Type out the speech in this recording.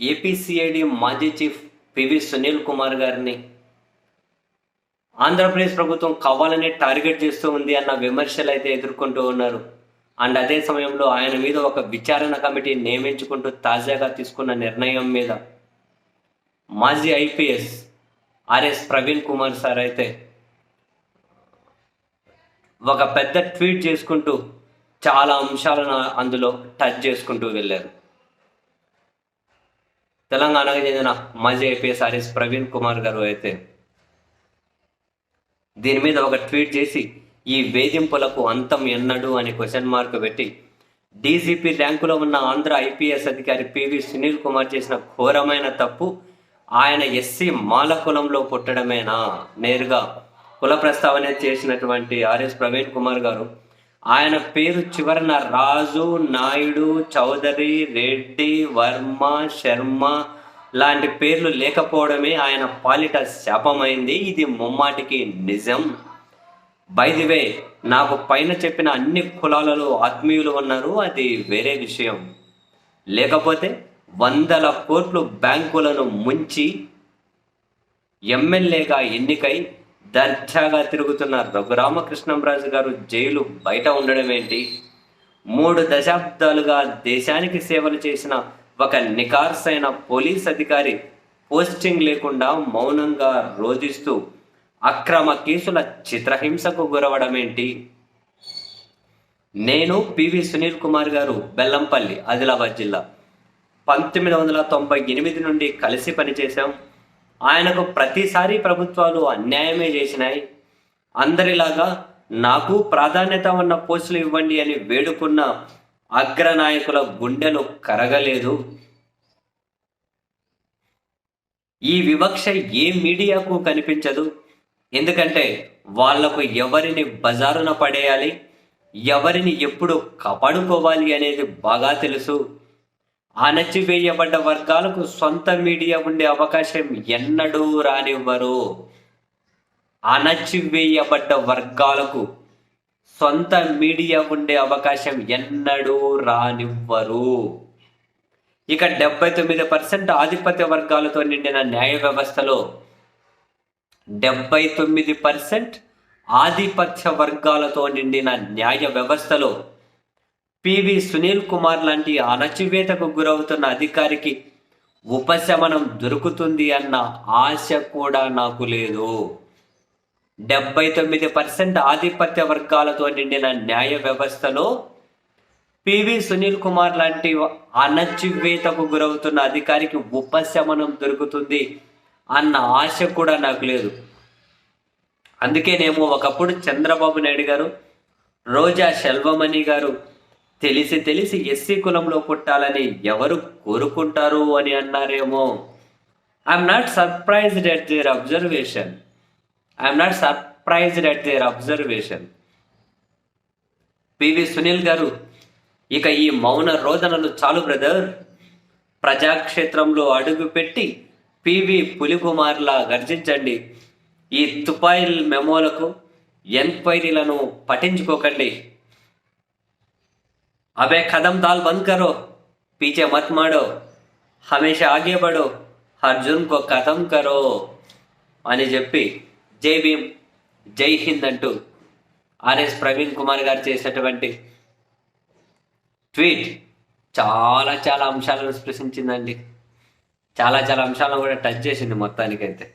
ఏపీసీఐడి మాజీ chief PV Sunil Kumar గారిని ఆంధ్రప్రదేశ్ ప్రభుత్వం కావాలని టార్గెట్ చేస్తూ ఉంది అన్న విమర్శలు అయితే ఎదుర్కొంటూ ఉన్నారు. అండ్ అదే సమయంలో ఆయన మీద ఒక విచారణ కమిటీ నియమించుకుంటూ తాజాగా తీసుకున్న నిర్ణయం మీద మాజీ IPS RS Praveen Kumar sir అయితే ఒక పెద్ద ట్వీట్ చేసుకుంటూ చాలా అంశాలను అందులో టచ్ చేసుకుంటూ వెళ్ళారు. తెలంగాణకు చెందిన మాజీ ఐపీఎస్ ఆర్ఎస్ ప్రవీణ్ కుమార్ గారు అయితే దీని మీద ఒక ట్వీట్ చేసి ఈ వేధింపులకు అంతం ఎన్నడు అని క్వశ్చన్ మార్క్ పెట్టి డీజీపీ ర్యాంకులో ఉన్న ఆంధ్ర ఐపీఎస్ అధికారి పివి సునీల్ కుమార్ చేసిన ఘోరమైన తప్పు ఆయన ఎస్సీ మాల కులంలో పుట్టడమేనా? నేరుగా కుల ప్రస్తావన చేసినటువంటి ఆర్ఎస్ ప్రవీణ్ కుమార్ గారు ఆయన పేరు చివరన రాజు నాయుడు చౌదరి రెడ్డి వర్మ శర్మ లాంటి పేర్లు లేకపోవడమే ఆయన పాలిట శాపమైంది. ఇది ముమ్మాటికి నిజం. వే నాకు పైన చెప్పిన అన్ని కులాలలో ఆత్మీయులు ఉన్నారు. అది వేరే విషయం. లేకపోతే వందల కోట్లు బ్యాంకులను ముంచి ఎమ్మెల్యేగా ఎన్నికై దర్జాగా తిరుగుతున్న రఘురామకృష్ణంరాజు గారు జైలు బయట ఉండడం ఏంటి? మూడు దశాబ్దాలుగా దేశానికి సేవలు చేసిన ఒక నికార్సైన పోలీస్ అధికారి పోస్టింగ్ లేకుండా మౌనంగా రోధిస్తూ అక్రమ కేసుల చిత్రహింసకు గురవడం ఏంటి? నేను పివి సునీల్ కుమార్ గారు బెల్లంపల్లి ఆదిలాబాద్ జిల్లా. పంతొమ్మిది వందల తొంభై ఎనిమిది నుండి కలిసి పనిచేశాం. ఆయనకు ప్రతిసారి ప్రభుత్వాలు అన్యాయమే చేసినాయి. అందరిలాగా నాకు ప్రాధాన్యత ఉన్న పోస్టులు ఇవ్వండి అని వేడుకున్న అగ్రనాయకుల గుండెలు కరగలేదు. ఈ వివక్ష ఏ మీడియాకు కనిపించదు? ఎందుకంటే వాళ్ళకు ఎవరిని బజారున పడేయాలి ఎవరిని ఎప్పుడు కాపాడుకోవాలి అనేది బాగా తెలుసు. అణచివేయబడ్డ వర్గాలకు సొంత మీడియా ఉండే అవకాశం ఎన్నడూ రానివ్వరు. అణచివేయబడ్డ వర్గాలకు సొంత మీడియా ఉండే అవకాశం ఎన్నడూ రానివ్వరు. ఇక డెబ్బై తొమ్మిది పర్సెంట్ ఆధిపత్య వర్గాలతో నిండిన న్యాయ వ్యవస్థలో డెబ్బై తొమ్మిది పర్సెంట్ ఆధిపత్య వర్గాలతో నిండిన న్యాయ వ్యవస్థలో పివి సునీల్ కుమార్ లాంటి అణచివేతకు గురవుతున్న అధికారికి ఉపశమనం దొరుకుతుంది అన్న ఆశ కూడా నాకు లేదు. డెబ్బై తొమ్మిది పర్సెంట్ ఆధిపత్య వర్గాలతో నిండిన న్యాయ వ్యవస్థలో పివి సునీల్ కుమార్ లాంటి అణచివేతకు గురవుతున్న అధికారికి ఉపశమనం దొరుకుతుంది అన్న ఆశ కూడా నాకు లేదు. అందుకేనేమో ఒకప్పుడు చంద్రబాబు నాయుడు గారు రోజా శెల్వమణి గారు తెలిసి తెలిసి ఎస్సీ కులంలో పుట్టాలని ఎవరు కోరుకుంటారు అని అన్నారేమో. I'm not surprised at their observation I'm not surprised at their observation PV Sunil garu ఇక ఈ మౌన రోదనలు చాలు బ్రదర్ ప్రజాక్షేత్రంలో అడుగుపెట్టి పివి పులికుమార్లా గర్జించండి. ఈ తుపాయిల్ మెమోలకు ఎంక్వైరీలను పఠించుకోకండి अबे कदम दाल बंद करो पीछे मत मारो हमेशा आगे बढ़ो हर जुर्म को खत्म करो అని చెప్పి జై భీమ్ జై హింద్ అంటూ ఆర్ఎస్ ప్రవీణ్ కుమార్ గారు చేసినటువంటి ట్వీట్ చాలా చాలా అంశాలను స్పృశించిందండి చాలా చాలా అంశాలను కూడా టచ్ చేసింది మొత్తానికైతే